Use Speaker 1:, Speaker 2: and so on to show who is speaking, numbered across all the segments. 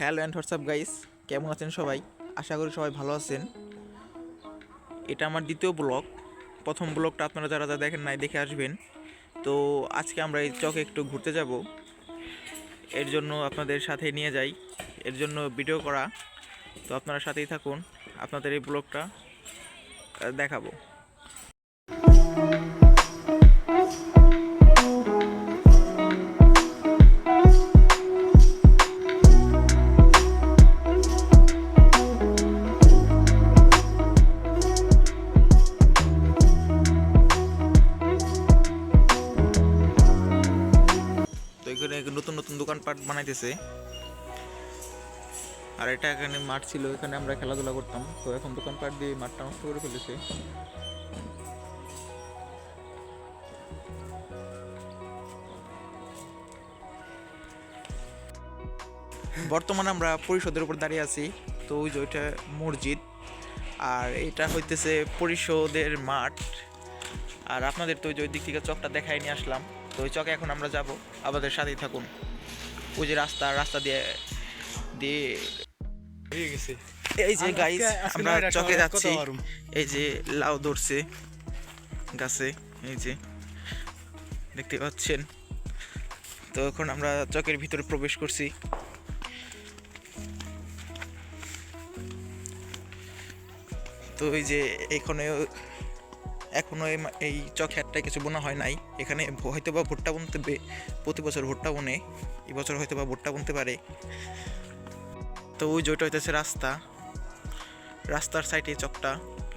Speaker 1: Hello and WhatsApp guys, কেমন আছেন সবাই? আশা করি সবাই ভালো আছেন। এটা আমার দ্বিতীয় ব্লগ। প্রথম ব্লগটা আপনারা যারা যারা দেখেন নাই, দেখে আসবেন। তো আজকে আমরা এই চকে একটু ঘুরতে যাব। এর জন্য আপনাদের সাথে নিয়ে যাই। এর জন্য ভিডিও করা। তো আপনারা সাথেই থাকুন। আপনাদের এই ব্লগটা দেখাবো। বানাইতেছে। আর এটা এখানে মাঠ ছিল, এখানে আমরা খেলাধুলা করতাম। তো এখন দোকানপাট দিয়ে মাঠটা নষ্ট করে ফেলেছে। বর্তমানে আমরা পরিষদের উপর দাঁড়িয়ে আছি। তো ওই যে ওইটা মসজিদ। আর এটা হইতেছে পরিষদের মাঠ। আর আপনাদের তো ওই যে ওই দিক থেকে চকটা দেখাই নিয়ে আসলাম। তো ওই চকে এখন আমরা যাব। আমাদের সাথেই থাকুন। ওই যে রাস্তা রাস্তা দিয়ে দিয়ে এই যে গাইস আমরা চকে যাচ্ছি। এই যে লাউ ধরছে গাছে এই যে। দেখতে পাচ্ছেন? তো এখন আমরা চকের ভিতরে প্রবেশ করছি। তো এই যে এখানে এখনও এই চক হ্যাটটায় কিছু বোনা হয় নাই। এখানে হয়তো বা ভুট্টা বুনতে প্রতি বছর ভুট্টা বনে এবছর হয়তো বা ভুট্টা বুনতে পারে। তো ওই যেটা হইতেছে রাস্তা। রাস্তার সাইডে চকটা।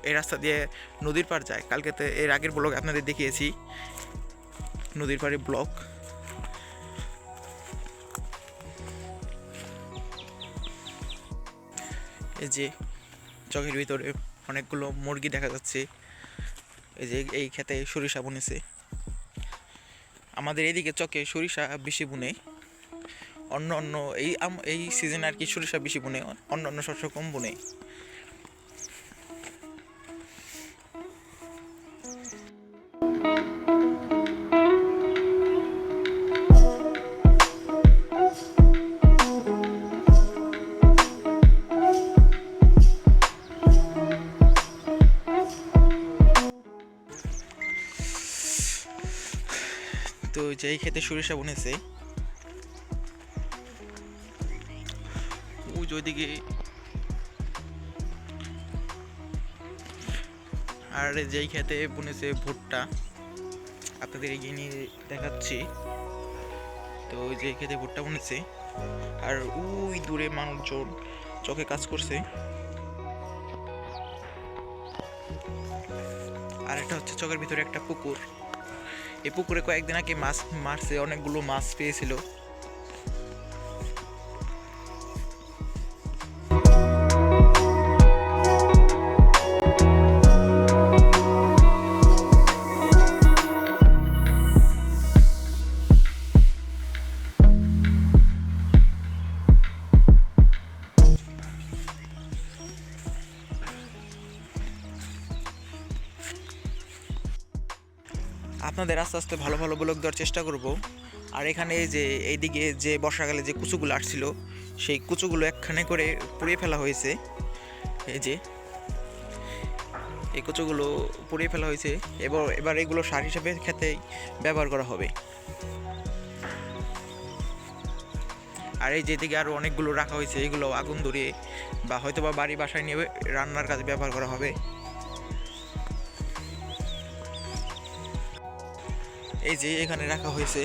Speaker 1: এই রাস্তা দিয়ে নদীর পার যায়। কালকে তো এর আগের ব্লগ আপনাদের দেখিয়েছি। নদীর পাড়ে ব্লক এই যে চকের ভিতরে অনেকগুলো মুরগি দেখা যাচ্ছে। এই যে এই খেতে সরিষা বুনেছে। আমাদের এদিকে চকে সরিষা বেশি বুনে। অন্য অন্য এই এই সিজনে আর কি সরিষা বেশি বুনে, অন্য অন্য শস্য কম বুনে। তো যেই খেতে সরিষা বুনেছে, ওই ওইদিকে আর যেই খেতে বুনেছে ভুট্টা, আপনাদের এগিয়ে নিয়ে দেখাচ্ছি। তো ওই যে খেতে ভুট্টা বুনেছে, আর ওই দূরে মানুষজন চোখে কাজ করছে। আর এটা হচ্ছে চকের ভিতরে একটা পুকুর। এই পুকুরে কয়েকদিন আগে মাছ মারছে অনেকগুলো মাছ পেয়েছিল। আপনাদের আস্তে আস্তে ভালো ভালো ব্লগ দেওয়ার চেষ্টা করব। আর এখানে যে, এইদিকে যে বর্ষাকালে যে কুচুগুলো আসছিল, সেই কুচুগুলো একখানে করে পুড়িয়ে ফেলা হয়েছে। এই যে, এই কুচুগুলো পুড়িয়ে ফেলা হয়েছে। এবার এবার এগুলো সার হিসাবে খেতে ব্যবহার করা হবে। আর এই যেদিকে আরও অনেকগুলো রাখা হয়েছে, এগুলো আগুন ধরিয়ে বা হয়তো বা বাড়ি বাসায় নিয়ে রান্নার কাজে ব্যবহার করা হবে। এই যে এখানে রাখা হয়েছে।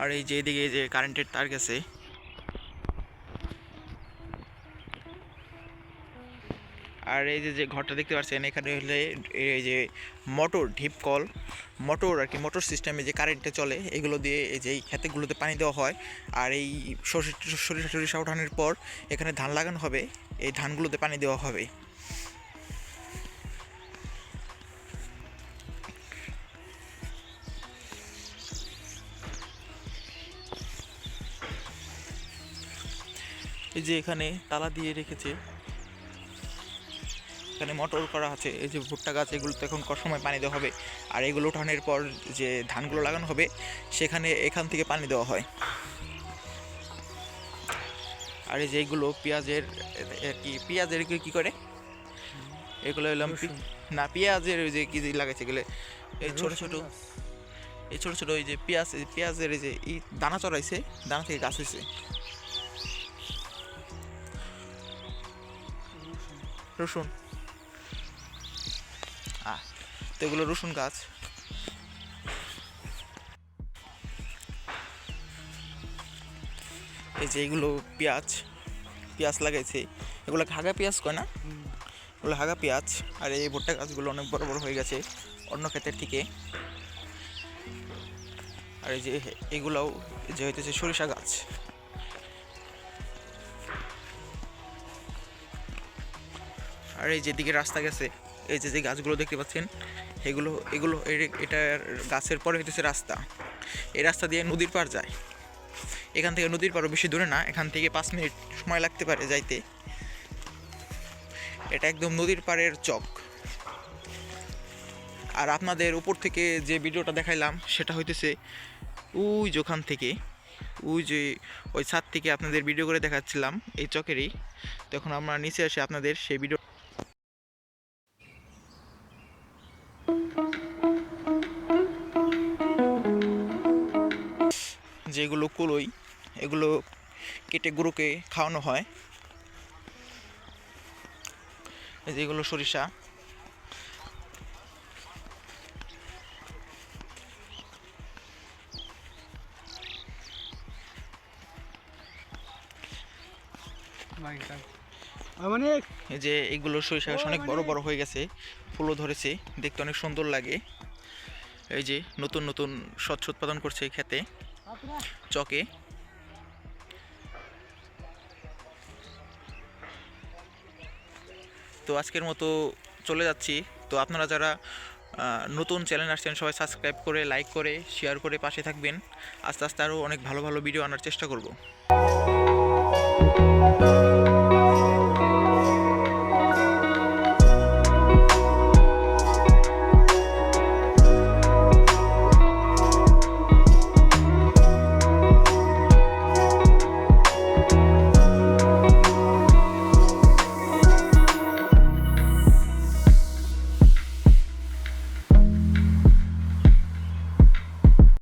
Speaker 1: আর এই যে এদিকে যে কারেন্টের তার গেছে আর এই যে যে ঘরটা দেখতে পাচ্ছেন, এখানে হলে এই যে মোটর, ঢিপ কল, মোটর আর কি, মোটর সিস্টেমে যে কারেন্টটা চলে, এগুলো দিয়ে এই যে এই ক্ষেতেগুলোতে পানি দেওয়া হয়। আর এই সরিষা সরিষা ওঠানোর পর এখানে ধান লাগানো হবে, এই ধানগুলোতে পানি দেওয়া হবে। এই যে এখানে তালা দিয়ে রেখেছে। এখানে মটর করা আছে এই যে ভুট্টা গাছ এগুলো তো এখন সময় পানি দেওয়া হবে। আর এগুলো উঠানোর পর যে ধানগুলো লাগানো হবে সেখানে এখান থেকে পানি দেওয়া হয়। আর এই যে এইগুলো পেঁয়াজের কি পেঁয়াজের কি করে? এগুলো এলাম না পেঁয়াজের ওই যে কি লাগাইছে এগুলো? এই ছোট ছোট এই ছোট ছোট ওই যে পেঁয়াজ এই পেঁয়াজের এই যে ই দানা চড়াইছে দানা থেকে গাছ হয়েছে রসুন। তো এগুলো রসুন গাছ। এই যে এগুলো পেঁয়াজ পেঁয়াজ লাগাইছে। এগুলো হাগা পেঁয়াজ কয় না? এগুলো হাগা পেঁয়াজ। আর এই ভুট্টা গাছগুলো অনেক বড় বড় হয়ে গেছে অন্য ক্ষেতের থেকে। আর এই যে এগুলাও যে হইতেছে সরিষা গাছ। আর এই যেদিকে রাস্তা গেছে, এই যে যে গাছগুলো দেখতে পাচ্ছেন এগুলো এগুলো এটার গাছের পরে হইতেছে রাস্তা। এই রাস্তা দিয়ে নদীর পার যায়। এখান থেকে নদীর পারও বেশি দূরে না, এখান থেকে পাঁচ মিনিট সময় লাগতে পারে যাইতে। এটা একদম নদীর পাড়ের চক। আর আপনাদের উপর থেকে যে ভিডিওটা দেখাইলাম, সেটা হইতেছে ওই যে ওখান থেকে, ওই যে ওই ছাদ থেকে আপনাদের ভিডিও করে দেখাচ্ছিলাম, এই চকেরই। তখন আমরা নিচে এসে আপনাদের সেই ভিডিও যেগুলো কুলোই এগুলো কেটে গরুকে খাওয়ানো হয়। এই যে এগুলো সরিষা।
Speaker 2: অনেক
Speaker 1: এই যে এগুলো সরিষা অনেক বড় বড় হয়ে গেছে ফুলও ধরেছে দেখতে অনেক সুন্দর লাগে। এই যে নতুন নতুন স্বচ্ছ উৎপাদন করছে এই খেতে চকে। তো আজকের মতো চলে যাচ্ছি। তো আপনারা যারা নতুন চ্যানেল আসছেন, সবাই সাবস্ক্রাইব করে লাইক করে শেয়ার করে পাশে থাকবেন। আস্তে আস্তে আরও অনেক ভালো ভালো ভিডিও আনার চেষ্টা করব।